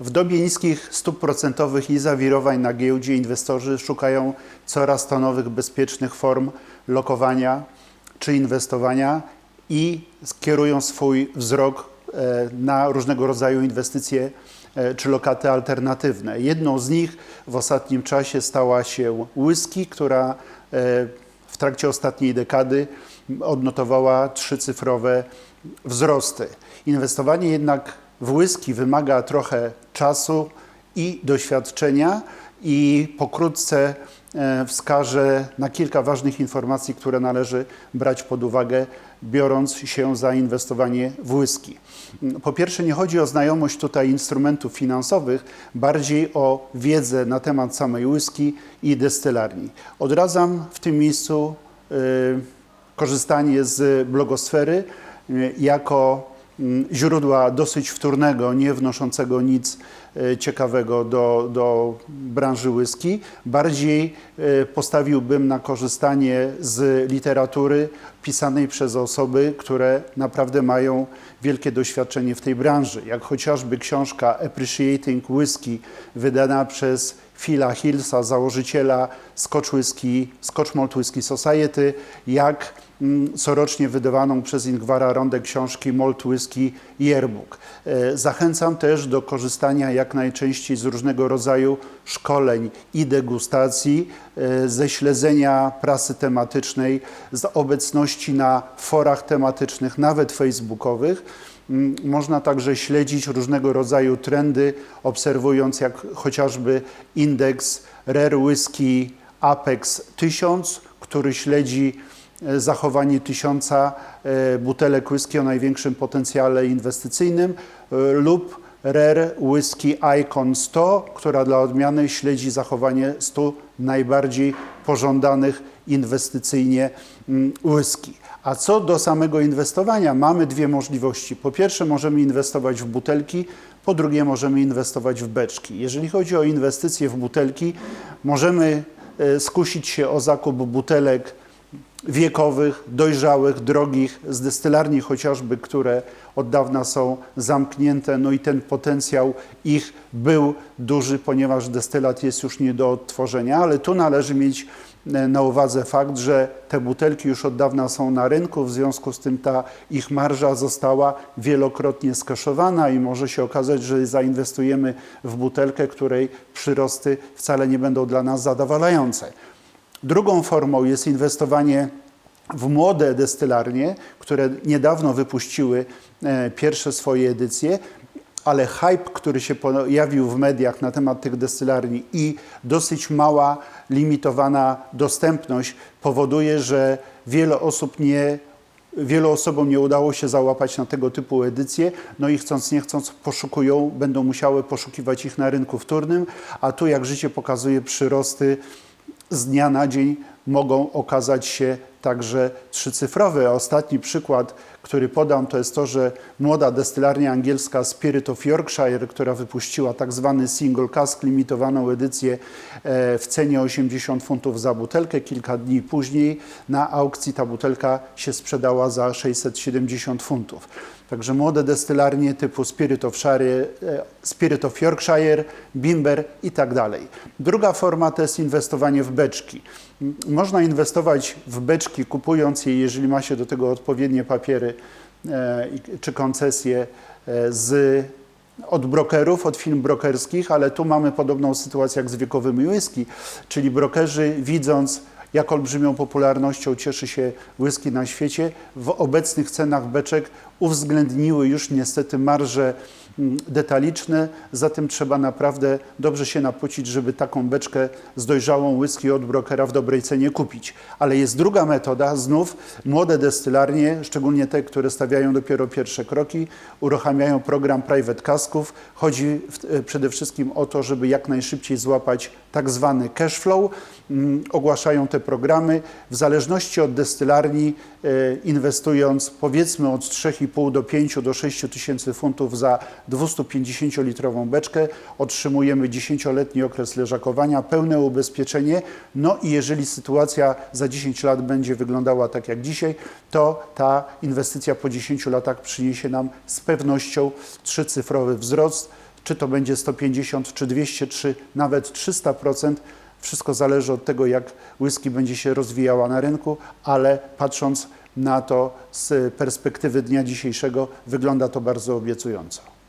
W dobie niskich stóp procentowych i zawirowań na giełdzie inwestorzy szukają coraz to nowych bezpiecznych form lokowania czy inwestowania i skierują swój wzrok e, na różnego rodzaju inwestycje e, czy lokaty alternatywne. Jedną z nich w ostatnim czasie stała się whisky, która e, w trakcie ostatniej dekady odnotowała trzycyfrowe wzrosty. Inwestowanie jednak w whisky wymaga trochę czasu i doświadczenia i pokrótce e, wskażę na kilka ważnych informacji, które należy brać pod uwagę, biorąc się za inwestowanie w whisky. Po pierwsze, nie chodzi o znajomość tutaj instrumentów finansowych, bardziej o wiedzę na temat samej whisky i destylarni. Odradzam w tym miejscu y, korzystanie z blogosfery y, jako mm, źródła dosyć wtórnego, nie wnoszącego nic e, ciekawego do, do branży whisky. Bardziej e, postawiłbym na korzystanie z literatury pisanej przez osoby, które naprawdę mają wielkie doświadczenie w tej branży, jak chociażby książka Appreciating Whisky, wydana przez Phila Hillsa, założyciela Scotch, Whisky, Scotch Malt Whisky Society, jak mm, corocznie wydawaną przez Ingwara Rondę książki Malt Whisky Yearbook. E, Zachęcam też do korzystania jak najczęściej z różnego rodzaju szkoleń i degustacji, e, ze śledzenia prasy tematycznej, z obecności na forach tematycznych, nawet facebookowych. Mm, Można także śledzić różnego rodzaju trendy, obserwując jak chociażby indeks Rare Whisky Apex 1000, który śledzi zachowanie tysiąca e, butelek whisky o największym potencjale inwestycyjnym e, lub Rare Whisky Icon 100, która dla odmiany śledzi zachowanie 100 najbardziej pożądanych inwestycyjnie mm, whisky. A co do samego inwestowania, mamy dwie możliwości. Po pierwsze, możemy inwestować w butelki, po drugie, możemy inwestować w beczki. Jeżeli chodzi o inwestycje w butelki, możemy e, skusić się o zakup butelek wiekowych, dojrzałych, drogich, z destylarni chociażby, które od dawna są zamknięte, no i ten potencjał ich był duży, ponieważ destylat jest już nie do odtworzenia, ale tu należy mieć e, na uwadze fakt, że te butelki już od dawna są na rynku, w związku z tym ta ich marża została wielokrotnie skaszowana i może się okazać, że zainwestujemy w butelkę, której przyrosty wcale nie będą dla nas zadowalające. Drugą formą jest inwestowanie w młode destylarnie, które niedawno wypuściły e, pierwsze swoje edycje, ale hype, który się pojawił w mediach na temat tych destylarni i dosyć mała, limitowana dostępność powoduje, że wiele osób nie Wielu osobom nie udało się załapać na tego typu edycje, no i chcąc nie chcąc poszukują, będą musiały poszukiwać ich na rynku wtórnym, a tu jak życie pokazuje przyrosty z dnia na dzień mogą okazać się także trzycyfrowe. A ostatni przykład, który podam, to jest to, że młoda destylarnia angielska Spirit of Yorkshire, która wypuściła tak zwany single cask, limitowaną edycję e, w cenie 80 funtów za butelkę. Kilka dni później na aukcji ta butelka się sprzedała za 670 funtów. Także młode destylarnie typu Spirit of, Shire, e, Spirit of Yorkshire, Bimber i tak dalej. Druga forma to jest inwestowanie w beczki. Można inwestować w beczki, kupując je, jeżeli ma się do tego odpowiednie papiery e, czy koncesje e, z od brokerów, od firm brokerskich, ale tu mamy podobną sytuację jak z wiekowymi whisky, czyli brokerzy widząc jak olbrzymią popularnością cieszy się whisky na świecie, w obecnych cenach beczek uwzględniły już niestety marże detaliczne, zatem trzeba naprawdę dobrze się napocić, żeby taką beczkę z dojrzałą whisky od brokera w dobrej cenie kupić. Ale jest druga metoda, znów młode destylarnie, szczególnie te, które stawiają dopiero pierwsze kroki, uruchamiają program private casków. Chodzi w, e, przede wszystkim o to, żeby jak najszybciej złapać tak zwany cash flow. Mm, Ogłaszają te programy w zależności od destylarni, e, inwestując powiedzmy od 3,5 do 5 do 6 tysięcy funtów za 250-litrową beczkę, otrzymujemy 10-letni okres leżakowania, pełne ubezpieczenie. No i jeżeli sytuacja za 10 lat będzie wyglądała tak jak dzisiaj, to ta inwestycja po 10 latach przyniesie nam z pewnością trzycyfrowy wzrost Czy to będzie 150, czy 200, czy nawet 300%. Wszystko zależy od tego, jak whisky będzie się rozwijała na rynku, ale patrząc na to z perspektywy dnia dzisiejszego, wygląda to bardzo obiecująco.